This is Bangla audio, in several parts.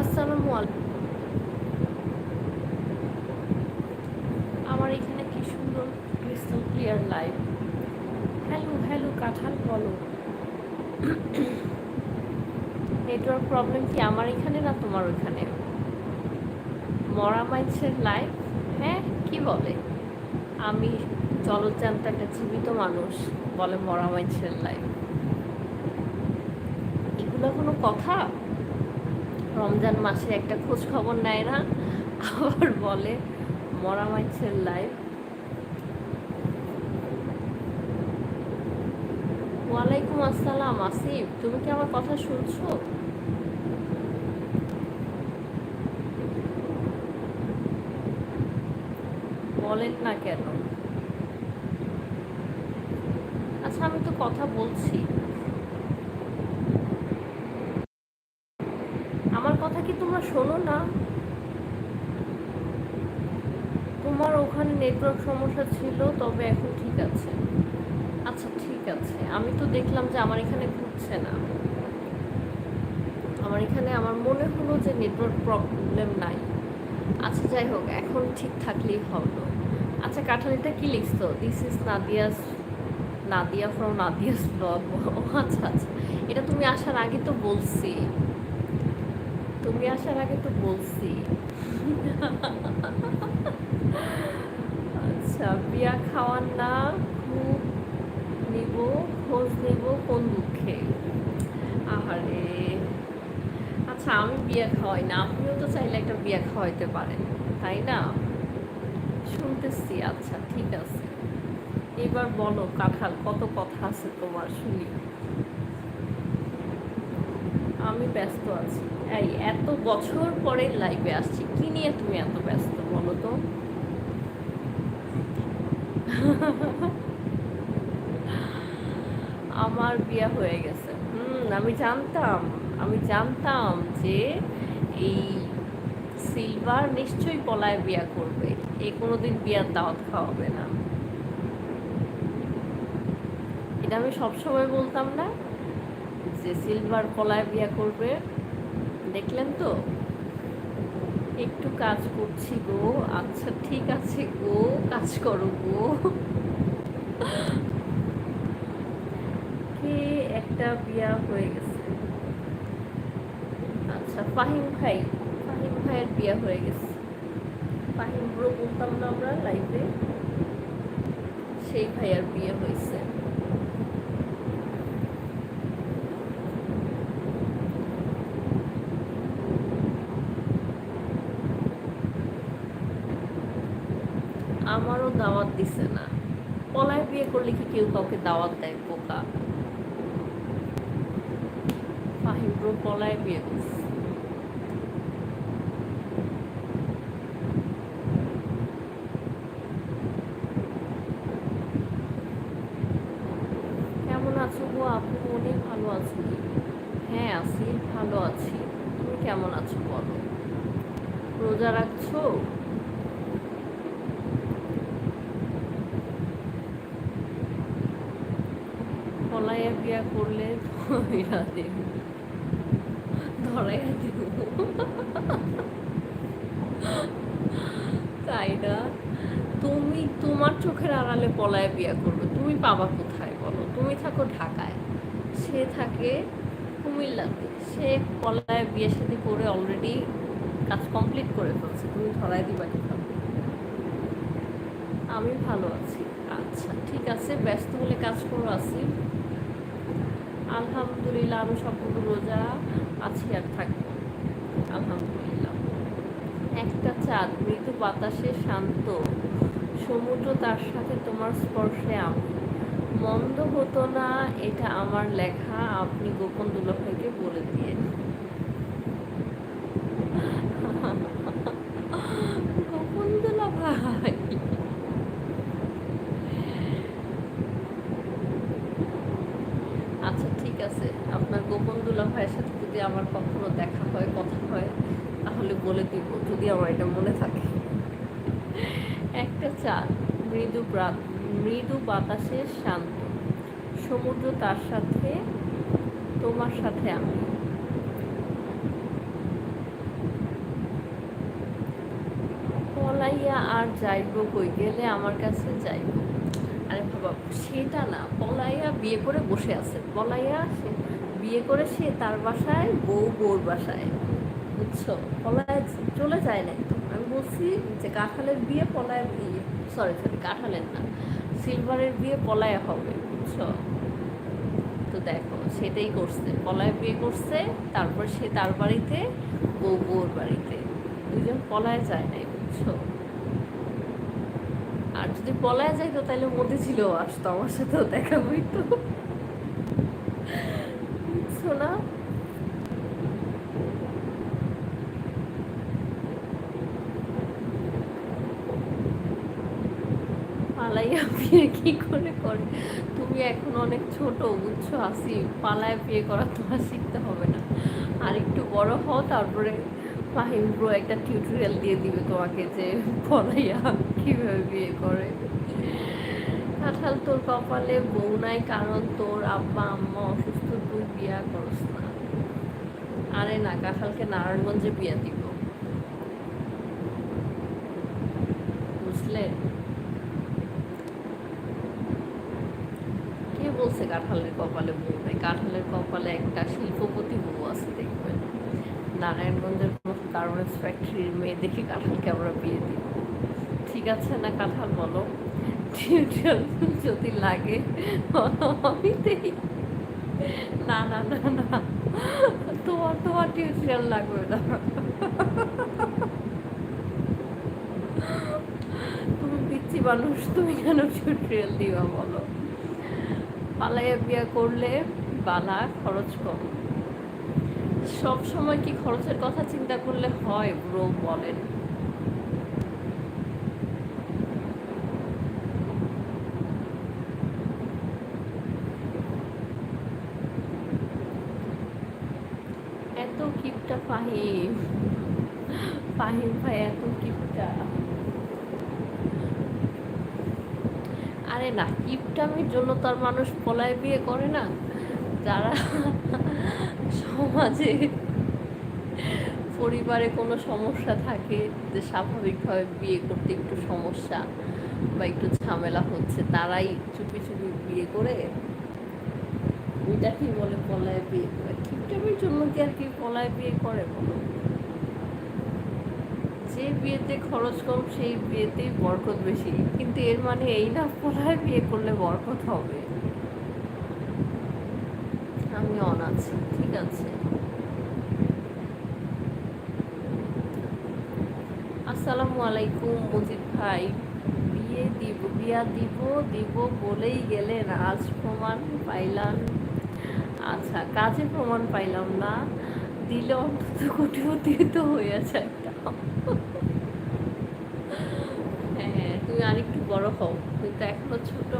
আসসালামু আলাইকুম। আমার এখানে কি সুন্দর crystal clear life hello hello কাঁঠাল বলো। নেটওয়ার্ক প্রবলেম কি আমার এখানে না তোমার ওইখানে মরা মাইন্সের লাইফ হ্যাঁ কি বলে? আমি জলজান্ত একটা জীবিত মানুষ, বলে মরা মাইন্সের লাইফ কথা? রমজান মাসে একটা খোঁজ খবর নেয় না, আবার বলে, মরা মাইন্সের লাইভ ওয়ালাইকুম আসসালাম, আসিফ, তুমি কি আমার কথা শুনছো? বলেন না কেন? আচ্ছা আমি তো কথা বলছি আমার কথা কি তোমরা শোনো না তোমার ওখানে নেটওয়ার্ক সমস্যা ছিল, তবে এখন ঠিক আছে। আচ্ছা ঠিক আছে। আমি তো দেখলাম যে আমার এখানে ঘুরছে না। আমার এখানে আমার মনে হলো যে নেটওয়ার্ক প্রবলেম নাই। আচ্ছা যাই হোক, এখন ঠিক থাকলেই হলো। আচ্ছা কাঠালিটা কি লিখছো? This is Nadia's Nadia from Nadia's blog আচ্ছা আচ্ছা। এটা তুমি আসার আগে তো বলছি। তুমি আসার আগে তো বলছি। আচ্ছা বিয়া খাওয়ার না, খুব নিব, খোঁজ নিব কোন দুঃখে। আহারে। আচ্ছা আমি বিয়া খাওয়াই না, আপনিও তো চাইলে একটা বিয়া খাওয়াইতে পারেন, তাই না? শুনতেছি আচ্ছা ঠিক আছে। এবার বলো, কাঁঠাল, কত কথা আছে তোমার, শুনি। আমি ব্যস্ত আছি। এই, এত বছর পরে লাইভে আসছি, কি নিয়ে তুমি এত ব্যস্ত, বলো তো? আমার বিয়ে হয়ে গেছে। হুম, আমি জানতাম আমি জানতাম যে এই সিলভার নিশ্চয়ই পলায় বিয়া করবে। এ কোনোদিন বিয়ার দাওয়াত খাওয়াবে না। এটা আমি সবসময় বলতাম না যে সিলভার পলায় বিয়া করবে। দেখলেন তো? একটু কাজ করছি গো। আচ্ছা ঠিক আছে গো, কাজ করো গো। কে একটা বিয়া হয়ে গেছে? আচ্ছা ফাহিম ভাই। ফাহিম ভাইয়ের বিয়া হয়ে গেছে। ফাহিম ব্রো বলতাম না আমরা লাইফে সেই ভাইয়ার বিয়ে হয়েছে। দাওয়াত দিছে না। পলায় বিয়ে করলে কি কেউ কাউকে দাওয়াত দেয়? বোকা। পলায় বিয়ে কেমন আছো গো আপু? অনেক ভালো আছো। হ্যাঁ আছি, ভালো আছি। তুমি কেমন আছো বলো? রোজা রাখছো? পলাইয়া করলে তাই না? তুমি তোমার চোখের আড়ালে পলায় বিয়া করবে। তুমি পাবা কোথায় বলো? তুমি থাকো ঢাকায়। সে থাকে কুমিল্লাতে। সে পলায় বিয়ে সাথে করে অলরেডি কাজ কমপ্লিট করে ফেলছে। তুমি ধরাই দিবা কীভাবে আমি ভালো আছি। আচ্ছা ঠিক আছে। ব্যস্ত হলে কাজ করো আছি আলহামদুলিল্লাহ, আমি সম্পূর্ণ রোজা আছি আর থাকব। আলহামদুলিল্লাহ। একটা চাঁদ, মৃদু বাতাসে শান্ত, সমুদ্র তার সাথে তোমার স্পর্শে আম। মন্দ হতো না, এটা আমার লেখা, আপনি গোপন দুলাভাইকে বলে দিয়ে গোপন দুলাভাই আচ্ছা ঠিক আছে আপনার গোপন দুলা ভাইয়ের সাথে যদি আমার কখনো দেখা হয় কথা হয় তাহলে বলে দিব যদি আমার এটা মনে থাকে একটা চাঁদ মৃদু প্রাত মৃদু বাতাসে শান্ত। সমুদ্র তার সাথে, তোমার সাথে আমি। পলাইয়া আর যাইব কই? গেলে আমার কাছে যাইব। আরে বাবা, সেটা না। পলাইয়া বিয়ে করে বসে আছে। পলাইয়া সে বিয়ে করে সে তার বাসায়, বউ বউর বাসায়। বুঝছ? পলায় চলে যায় না আমি বলছি যে কাঁঠালের বিয়ে, পলায় সরি সরি কাঁঠালের না। সিলভারের বিয়ে পলায় হবে, বুঝছ? তো দেখো, সেটাই করছে। পলায় বিয়ে করছে, তারপর সে তার বাড়িতে বউ বউর বাড়িতে। দুজন পলায় যায় নাই, বুঝছ? আর যদি পলায় যাইতো তাহলে মধ্যে ছিল আসতো, আমার সাথেও দেখা হইতো বুঝছ না পালাইয়া বিয়ে কি করে করে তুমি এখন অনেক ছোট, বুঝছ? আসি, পালায় বিয়ে করা তোমার শিখতে হবে না। আর একটু বড় হও, তারপরে ফাহিম ব্রো একটা টিউটোরিয়াল দিয়ে দিবে তোমাকে যে পলাইয়া কীভাবে বিয়ে করে। কাঁঠাল তোর কপালে বউ নাই কারণ তোর আব্বা, আম্মা অসুস্থ, তুই বিয়া করস না। আরে না, কাঁঠালকে নারায়ণগঞ্জে বিয়া দিব। বুঝলেন বলছে কাঁঠালের কপালে বউ। নাই কাঁঠালের কপালে একটা শিল্পপতি বউ আছে, দেখবেন। নারায়ণগঞ্জের কোনো গার্মেন্টস ফ্যাক্টরির মেয়ে দেখে কাঁঠালকে আমরা বিয়ে দিই ঠিক আছে না কাঁঠাল বলো? যদি লাগে আমি দেই না না না না। তোমার তোমার টিউটোরিয়াল লাগবে না। মানুষ, তুমি কেন টিউটোরিয়াল দিবা বলো? পালাইয়া বিয়া করলে বালা খরচ কম। সব সময় কি খরচের কথা চিন্তা করলে হয়, ব্রো বলেন এত কিপটা ফাহিম ফাহিম ভাই এত কিপটা আরে না, কিপটামির জন্য তার মানুষ পলায় বিয়ে করে না। যারা সমাজে, পরিবারে কোনো সমস্যা থাকে, যে স্বাভাবিকভাবে বিয়ে করতে একটু সমস্যা বা একটু ঝামেলা হচ্ছে, তারাই চুপি চুপি বিয়ে করে ওইটা কি বলে পলায় বিয়ে করে। কিপটামির জন্য কি আর কি পলায় বিয়ে করে বলো? যে বিয়েতে খরচ কম, সেই বিয়েতেই বরকত বেশি। কিন্তু এর মানে এই না, পলায় বিয়ে করলে বরকত হবে। আমি অন ঠিক আছে। আসসালামু আলাইকুম, মজিদ ভাই। বিয়ে দিব, বিয়া দিব দিব বলেই গেলেন, আজ প্রমাণ পাইলাম। আচ্ছা কাজে প্রমাণ পাইলাম না। দিলে অন্তত কোটিপতি তো হয়েছে একটা হ্যাঁ তুমি আরেকটু বড় হও তুমি তো এখনও ছোট।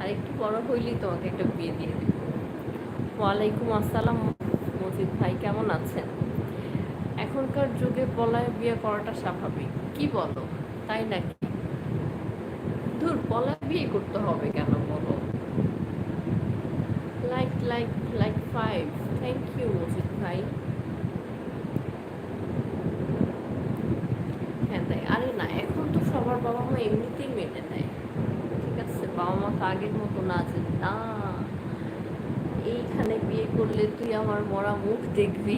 আর একটু বড় হইলেই তোমাকে একটা বিয়ে দিয়ে দেবো। ওয়ালাইকুম আসসালাম মজিদ ভাই, কেমন আছেন? এখনকার যুগে পলায় বিয়ে করাটা স্বাভাবিক। কি বলো? তাই নাকি? দূর পলায় বিয়ে করতে হবে কেন বলো? Like like like five. Thank you Majid ভাই হ্যাঁ তাই আরে না এখন তো সবার বাবা মা এমনিতেই মেনে নেয়। ঠিক আছে বাবা মা তো আগের মতো না যে না, এইখানে বিয়ে করলে তুই আমার মরা মুখ দেখবি।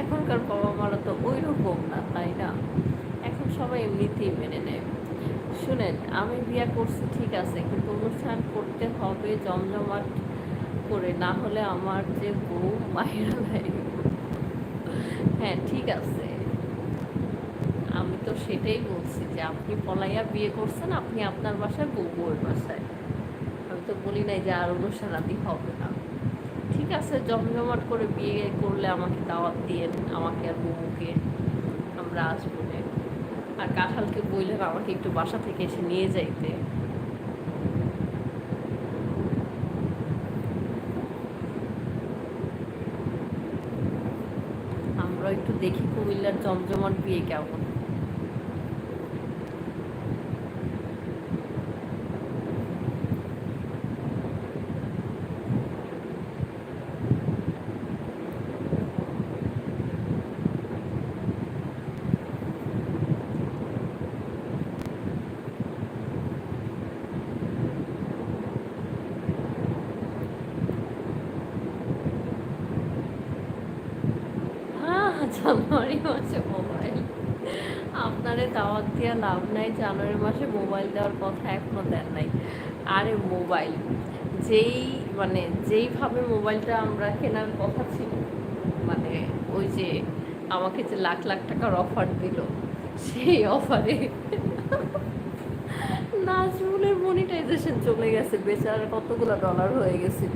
এখনকার বাবা মারা তো ওই রকম না, তাই না? এখন সবাই এমনিতেই মেনে নেয়। শুনেন, আমি বিয়ে করছি, ঠিক আছে, কিন্তু অনুষ্ঠান করতে হবে, জমজমাট করে, না হলে আমার যে বউ মায়েরা হ্যাঁ ঠিক আছে। তো সেটাই বলছি যে আপনি পলাইয়া বিয়ে করছেন, আপনি আপনার বাসায় বউ বাসায়। আমি তো বলি নাই যে আর আদি হবে না। ঠিক আছে, জমজমাট করে বিয়ে করলে আমাকে দাওয়াত দিয়েন, আমাকে আর বউকে আমরা আসব নে। আর কাঁঠালকে বললেন আমাকে একটু বাসা থেকে এসে নিয়ে যাইতে। আমরা একটু দেখি কুমিল্লার জমজমাট বিয়ে কেমন জানুয়ারি মাসে মোবাইল আপনারে দাওয়াত দিয়া লাভ নাই জানুয়ারি মাসে মোবাইল দেওয়ার কথা এখনও দেন নাই। আরে মোবাইল যেই মানে যেইভাবে মোবাইলটা আমরা কেনার কথা ছিল মানে ওই যে আমাকে যে লাখ লাখ টাকার অফার দিল, সেই অফারে নাজমুলের মনিটাইজেশন চলে গেছে বেচার কতগুলো ডলার হয়ে গেছিল।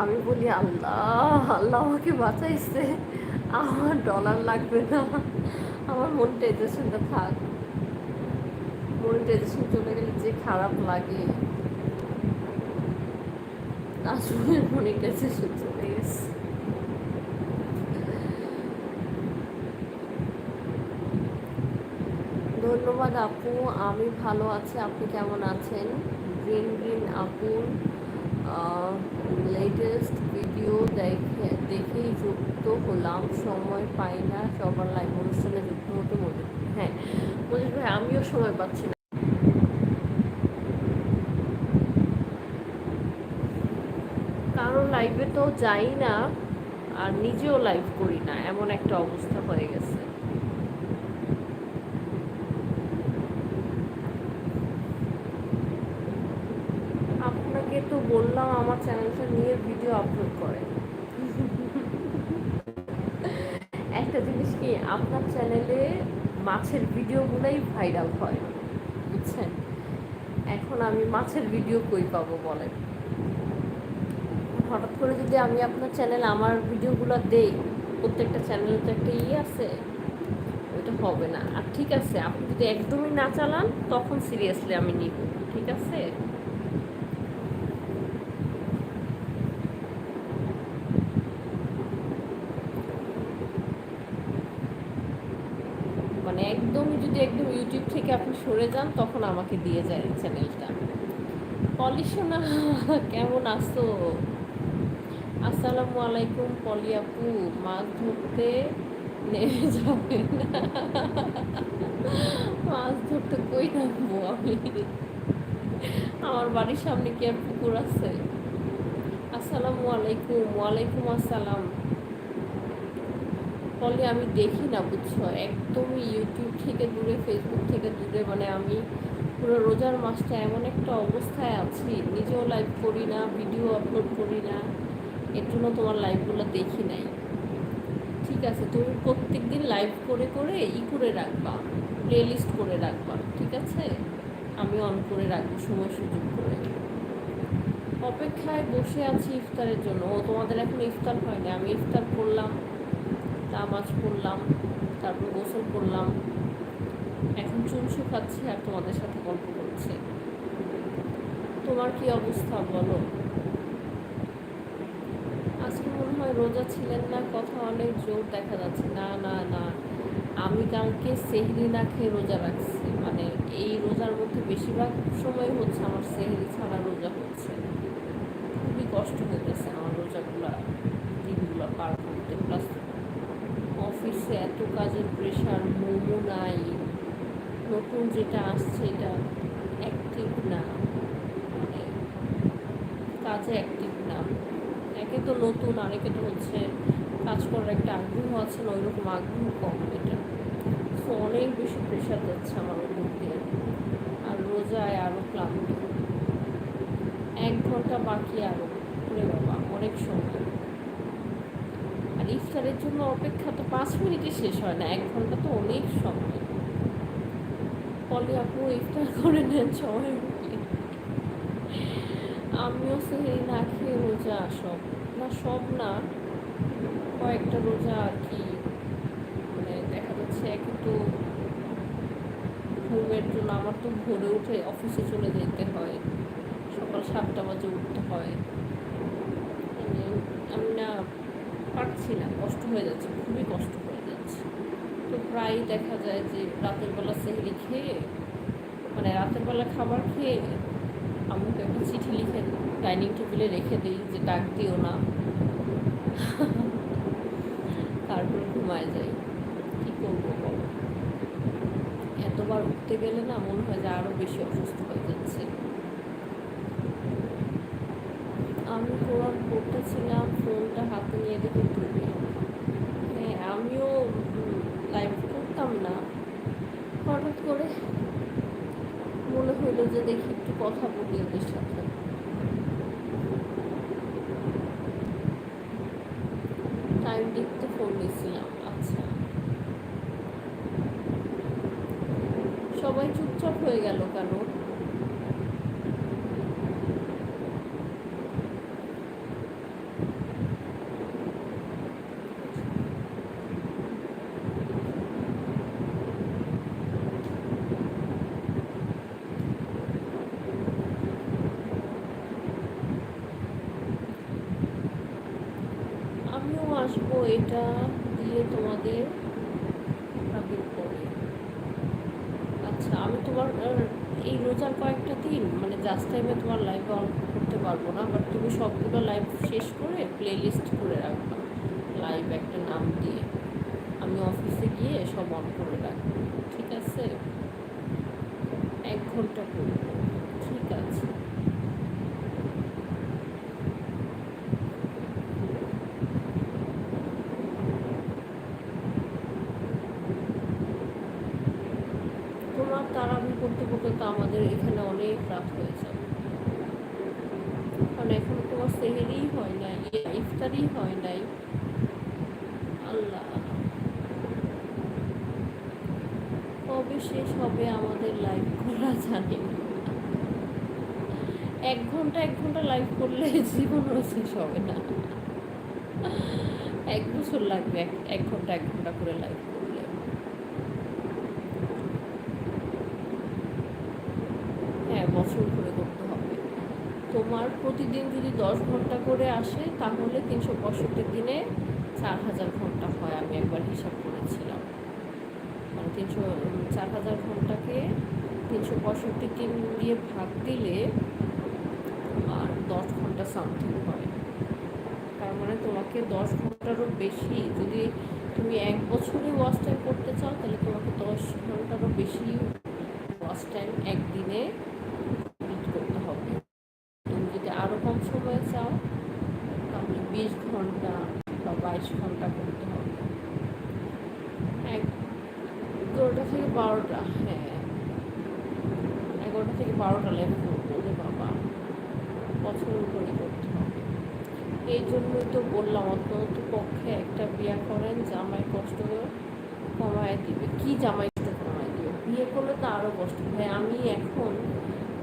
আমি বলি, আল্লাহ আল্লাহ আমাকে বাঁচাইছে, আমার ডলার লাগবে না। আমার মনিটাইজেশনটা থাক। মনিটাইজেশন চলে গেলে যে খারাপ লাগে। আসলে মনিটাইজেশন চলে গেছে। ধন্যবাদ আপু, আমি ভালো আছি, আপনি কেমন আছেন? গ্রিন গ্রিন আপুর লেটেস্ট ভিডিও দেখে দেখেই যুক্ত হলাম, সময় পাই না, সবার লাইভ অনুষ্ঠানে যুক্ত হতে মজুদ হ্যাঁ মজুদ ভাই, আমিও সময় পাচ্ছি না। কারও লাইভে তো যাই না, আর নিজেও লাইভ করি না, এমন একটা অবস্থা হয়ে গেছে। আপনাকে তো বললাম, আমার চ্যানেলটা নিয়ে ভিডিও আপলোড করে আপনার চ্যানেলে মাছের ভিডিওগুলোই ভাইরাল হয়, বুঝছেন? এখন আমি মাছের ভিডিও কই পাবো বলেন? হঠাৎ করে যদি আমি আপনার চ্যানেলে আমার ভিডিওগুলো দেই, প্রত্যেকটা চ্যানেলে তো একটা ইয়ে আছে, ওইটা হবে না। আর ঠিক আছে, আপনি যদি একদমই না চালান, তখন সিরিয়াসলি আমি নিব, ঠিক আছে মানে একদমই যদি একদম ইউটিউব থেকে আপনি সরে যান, তখন আমাকে দিয়ে যায় চ্যানেলটা পলিশোনা, কেমন আছো? আসসালামু আলাইকুম পলি আপু, মাছ ধরতে নেমে যাবে মাছ ধরতে কই নামবো আমি? আমার বাড়ির সামনে কি আর পুকুর আছে? আসসালামু আলাইকুম, ওয়ালাইকুম আসসালাম। ফলে আমি দেখি না, বুঝছ? একদমই ইউটিউব থেকে দূরে ফেসবুক থেকে দূরে মানে আমি পুরো রোজার মাসটা এমন একটা অবস্থায় আছি, নিজেও লাইভ করি না ভিডিও আপলোড করি না, এর জন্য তোমার লাইভগুলো দেখি নাই। ঠিক আছে, তুমি প্রত্যেক দিন লাইভ করে করে ই করে রাখবা প্লে লিস্ট করে রাখবা, ঠিক আছে? আমি অন করে রাখব, সময় সুযোগ করে। অপেক্ষায় বসে আছি ইফতারের জন্য। ও, তোমাদের এখন ইফতার হয়নি, আমি ইফতার করলাম। নামাজ পড়লাম, তারপর গোসল করলাম। এখন চুল শুকাচ্ছি আর তোমাদের সাথে গল্প করছি। তোমার কি অবস্থা বলো? আজকে মনে হয় রোজা ছিলেন না, কথা অনেক জোর দেখা যাচ্ছে। না না না, আমি কালকে সেহরি না খেয়ে রোজা রাখছি। মানে এই রোজার মধ্যে বেশিরভাগ সময় হচ্ছে আমার সেহরি ছাড়া রোজা হচ্ছে। খুবই কষ্ট হতেছে আমার রোজাগুলা দিনগুলো পার করতে প্লাস অফিসে এত কাজের প্রেশার মোমো নাই। নতুন যেটা আসছে, এটা অ্যাক্টিভ না। মানে কাজে অ্যাক্টিভ না। একে তো নতুন, আরেকে তো হচ্ছে কাজ করার একটা আগ্রহ আছে, না ওইরকম আগ্রহ কম। এটা সো অনেক বেশি প্রেশার যাচ্ছে আমার মধ্যে। আর রোজায় আরও ক্লান্ত। এক ঘণ্টা বাকি আরও বাবা, অনেক সময়। ইফতারের জন্য অপেক্ষা তো পাঁচ মিনিটে শেষ হয় না, এক ঘণ্টা তো অনেক সময়। পলি আপু, ইফতার করে নেন সবাই আমিও সেহেরি না খেয়ে রোজা, সব না সব না, কয়েকটা রোজা আর কি মানে দেখা যাচ্ছে একে তো ঘুমের জন্য আমার তো ভোরে উঠে অফিসে চলে যেতে হয়, সকাল সাতটা বাজে উঠতে হয় মানে আমি না পারছি না, কষ্ট হয়ে যাচ্ছে, খুবই কষ্ট হয়ে যাচ্ছে। তো প্রায়ই দেখা যায় যে রাতের বেলা সেহরি খেয়ে মানে রাতের বেলা খাবার খেয়ে আমাকে একটা চিঠি লিখে ডাইনিং টেবিলে রেখে দিই যে ডাক দিও না। তারপরে ঘুমায় যাই। কী করব বলো? এতবার উঠতে গেলে না মনে হয় যে আরও বেশি অসুস্থ হয়ে যাচ্ছে। আমি কোরআন পড়তেছিলাম মেয়েদের ইউটিউবে হ্যাঁ আমিও লাইভ করতাম না। হঠাৎ করে মনে হলো যে দেখি একটু কথা বলি ওদের সাথে। টাইম দেখতে ফোন দিয়েছিলাম আচ্ছা। সবাই চুপচাপ হয়ে গেল কেন? তারাবি করতে করতে তো আমাদের এখানে অনেক রাত হয়ে যাবে কারণ এখন তোমার সেহেরি হয় নাই, ইফতারি হয় নাই। আল্লাহ। কবে শেষ হবে আমাদের লাইভ করা জানি না। এক ঘণ্টা এক ঘণ্টা লাইভ করলে জীবনও শেষ হবে না। এক বছর লাগবে এক এক ঘণ্টা এক ঘণ্টা করে লাইভ করলে হ্যাঁ বছর করে করতে হবে তোমার প্রতিদিন যদি দশ ঘণ্টা করে আসে, তাহলে তিনশো পঁয়ষট্টি দিনে চার হাজার ঘণ্টা হয় আমি একবার হিসাব করেছিলাম। মানে তিনশো, চার হাজার ঘন্টাকে তিনশো পঁয়ষট্টি দিন দিয়ে ভাগ দিলে আর দশ ঘণ্টা সামথিং হয়। তার মানে তোমাকে দশ ঘন্টারও বেশি, যদি তুমি এক বছরে ওয়াচ টাইম করতে চাও, তাহলে তোমাকে দশ ঘন্টারও বেশি ওয়াচ টাইম একদিনে কমপ্লিট করতে হবে তুমি যদি আরও কম সময়ে চাও তাহলে বিশ ঘণ্টা বা বাইশ ঘণ্টা করতে হবে এক এগারোটা থেকে বারোটা হ্যাঁ। এগারোটা থেকে বারোটা লেখা করব বাবা। বছরের করে করতে হবে। এই জন্যই তো বললাম অত্যন্ত পক্ষে একটা বিয়ে করেন, জামাই কষ্ট কমায় দিবে। কি জামাই কষ্ট কমায় দিবে? বিয়ে করলে তো আরও কষ্ট। ভাই আমি এখন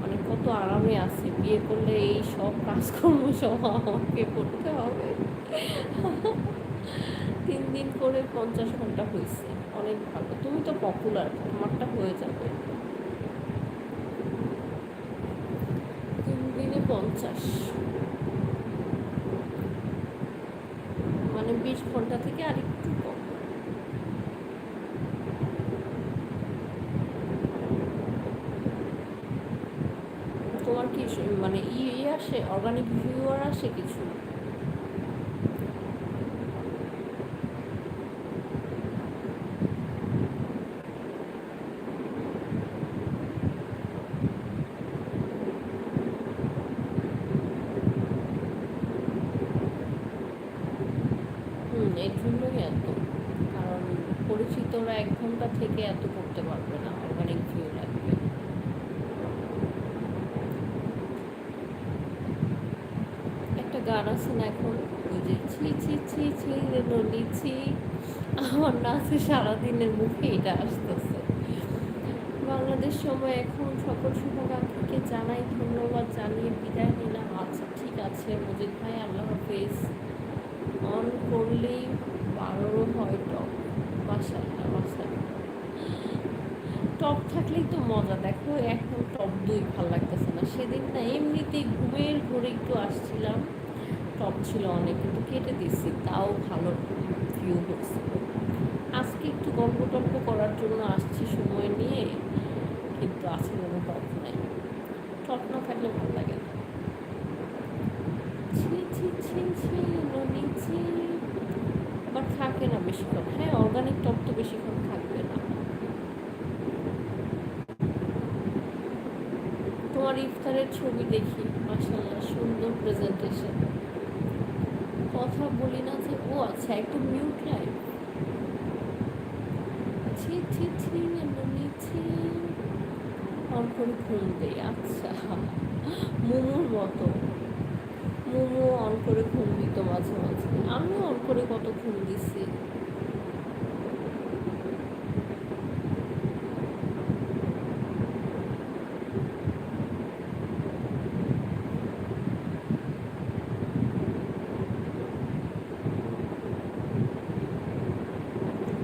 মানে কত আরামে আছি। বিয়ে করলে এই সব কাজকর্ম সব আমাকে করতে হবে। করে পঞ্চাশ ঘণ্টা হয়েছে। অনেক ভালো। তুমি তো পপুলার তোমারটা হয়ে যাবে। তিন দিনে পঞ্চাশ। মানে বিশ ঘণ্টা থেকে আর একটু কম। তোমার কি মানে ই ই আসে? অর্গানিক ভিউয়ার আসে কিছু হুম এর জন্যই এত কারণ পরিচিতরা এক ঘণ্টা থেকে এত করতে পারবে না অর্গানিক ভিউ লাগবে একটা না এখন যে ছি ছি ছি ছি, রে নলি ছি। আমার নাচে সারাদিনের মুখে এটা আসতেছে। বাংলাদেশ সময় এখন সকল শুভাকাঙ্ক্ষীকে জানাই ধন্যবাদ, জানিয়ে বিদায় নিলাম। আচ্ছা ঠিক আছে, মজিদ ভাই, আল্লাহ হাফেজ। অন করলেই বারোরও হয় টপ মাসাল্লাহ মাসাল্লাহ টপ থাকলেই তো মজা, দেখো, এখন টপ দুই ভালো লাগতেছে না। সেদিন না এমনিতেই ঘুমের ঘরে একটু আসছিলাম। টপ ছিল অনেক, কিন্তু কেটে দিচ্ছি তাও ভালো ভিউ হচ্ছে আজকে একটু গল্প টল্প করার জন্য আসছি সময় নিয়ে, কিন্তু আছে কোনো টপ নাই। টপ না থাকলে ভালো লাগে না। ছি ছি ছি বাট থাকে না বেশিক্ষণ। হ্যাঁ অর্গানিক টপ তো বেশিক্ষণ থাকবে না। তোমার ইফতারের ছবি দেখি মাসাল্লাহ সুন্দর প্রেজেন্টেশন কথা বলি না যে, ও আচ্ছা একটু মিউট ছি ছি ছি ছি। অন করে ঘুম দেই আচ্ছা। মোমোর মতো। মোমো অন করে ঘুম দিত মাঝে মাঝে। আমিও অন করে কত ঘুম দিছি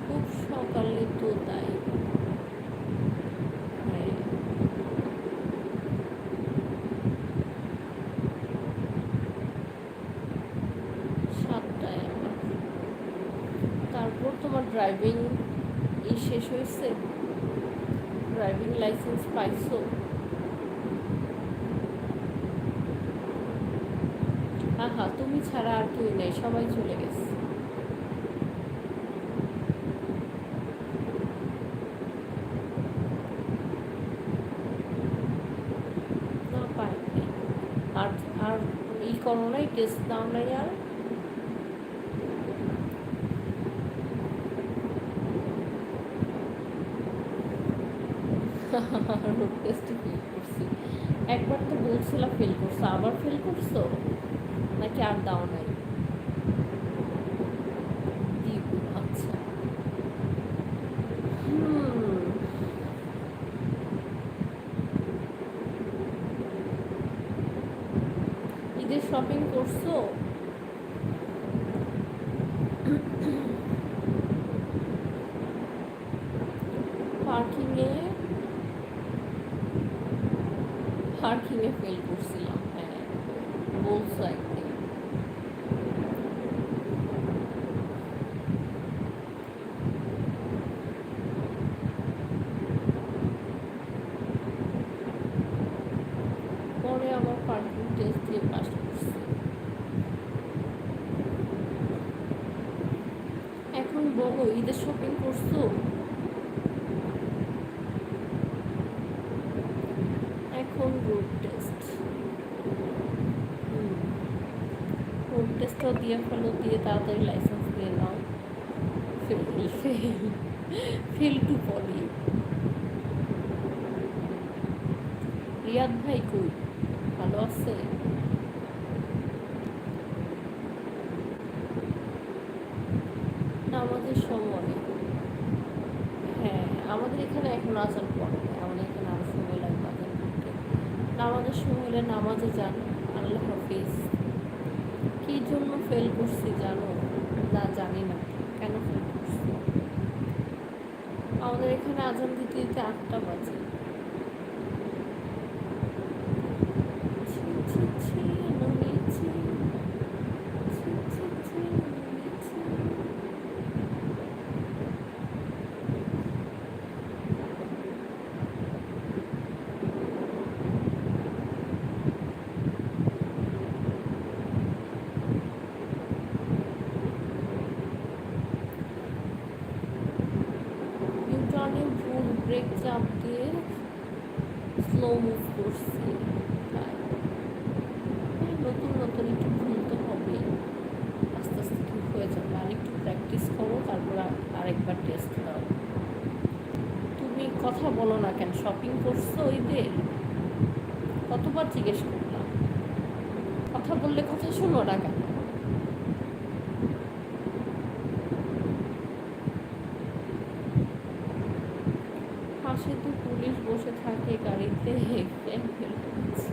খুব সকালে তো তাই হ্যাঁ সাতটায় আমার তারপর তোমার ড্রাইভিং ই শেষ হয়েছে ড্রাইভিং লাইসেন্স পাইছো আহা তুমি ছাড়া আর কেউ নেই, সবাই চলে গেছে। না পাইনি আর আর ই করো নাই টেস্ট দাও নাই আর। টেস্টে ফেল করছি। একবার তো বলছিলাম ফেল করছ, আবার ফেল করছ? নাকি আর দাও নাই দিব আচ্ছা হুম ঈদের শপিং করছ পার্কিংয়ে পার্কিংয়ে ফেল করছিলাম হ্যাঁ বলছো একদিন পরে আবার পার্কিং টেস্ট দিয়ে পাস করছি এখন বলো ঈদের শপিং করছ এখন রোড টেস্ট রোড টেস্টটাও দিয়ে ফেলো, দিয়ে তাড়াতাড়ি লাইসেন্স নিয়ে নাও। ফেল ফেল ফেল টু পলি রিয়াদ ভাই কই? ভালো আছে? আজান করছ ঈদের কতবার জিজ্ঞেস করলাম। কথা বললে কথা শোনো না কেন? পাশে তো পুলিশ বসে থাকে, গাড়িতে জ্ঞান ফেল করছে।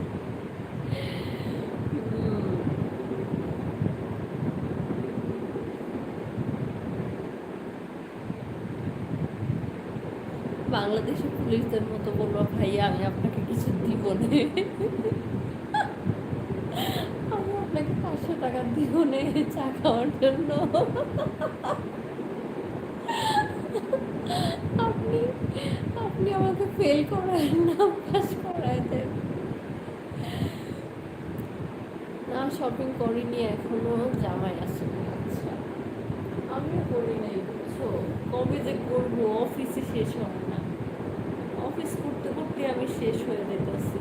হুম, বাংলাদেশের পুলিশদের মতো বলব, ভাইয়া, আমি আপনাকে কিছু দিব নে। আমি আপনাকে পাঁচশো টাকা দিব নে চা খাওয়ার জন্য। আপনি আপনি আমাকে ফেল করায় না পাস করায় না শপিং করিনি এখনও, জামাই আসেনি আচ্ছা। আমিও করি নাই, বুঝছ? কবে যে করব অফিসে শেষ অফিস করতে আমি শেষ হয়ে যেতেছি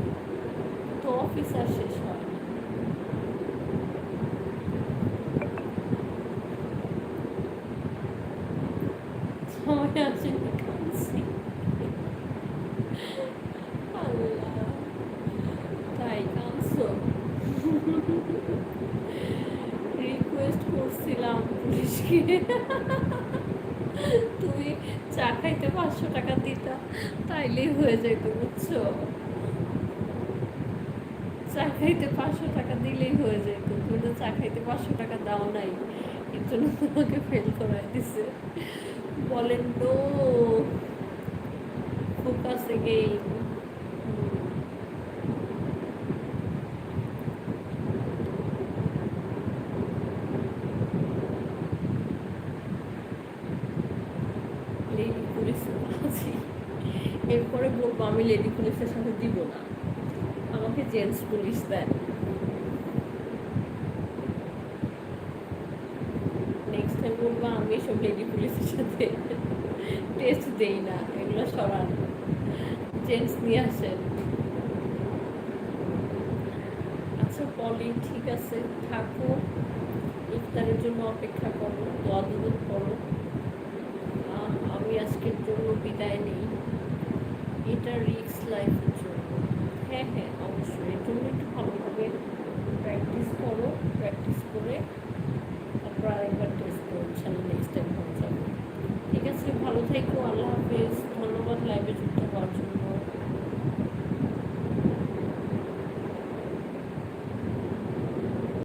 তো অফিস আর শেষ হয় না সময় আছে কাঁদছি আল্লাহ তুমি চা খাইতে পাঁচশো টাকা দিতা তাইলেই হয়ে যেত বুঝছ চা খাইতে পাঁচশো টাকা দিলেই হয়ে যেত তুমি তো চা খাইতে পাঁচশো টাকা দাও নাই। এর জন্য তোমাকে ফেল করাই দিছে। বলেন নো ফোকাস এগেইন এরপরে বলব, আমি লেডি পুলিশের সাথে দিব না। আমাকে জেন্টস পুলিশ দেন। নেক্সট টাইম বলব, আমি সব লেডি পুলিশের সাথে টেস্ট দেই না, এগুলো সরান। জেন্টস নিয়ে আসেন। আচ্ছা পলি, ঠিক আছে, থাকো। ইফতারের জন্য অপেক্ষা করো, দোয়া দুধ করো। আমি আজকের জন্য বিদায় নেই। এটা রিক্স লাইফের এর জন্য একটু ভালোভাবে প্র্যাকটিস করো প্র্যাকটিস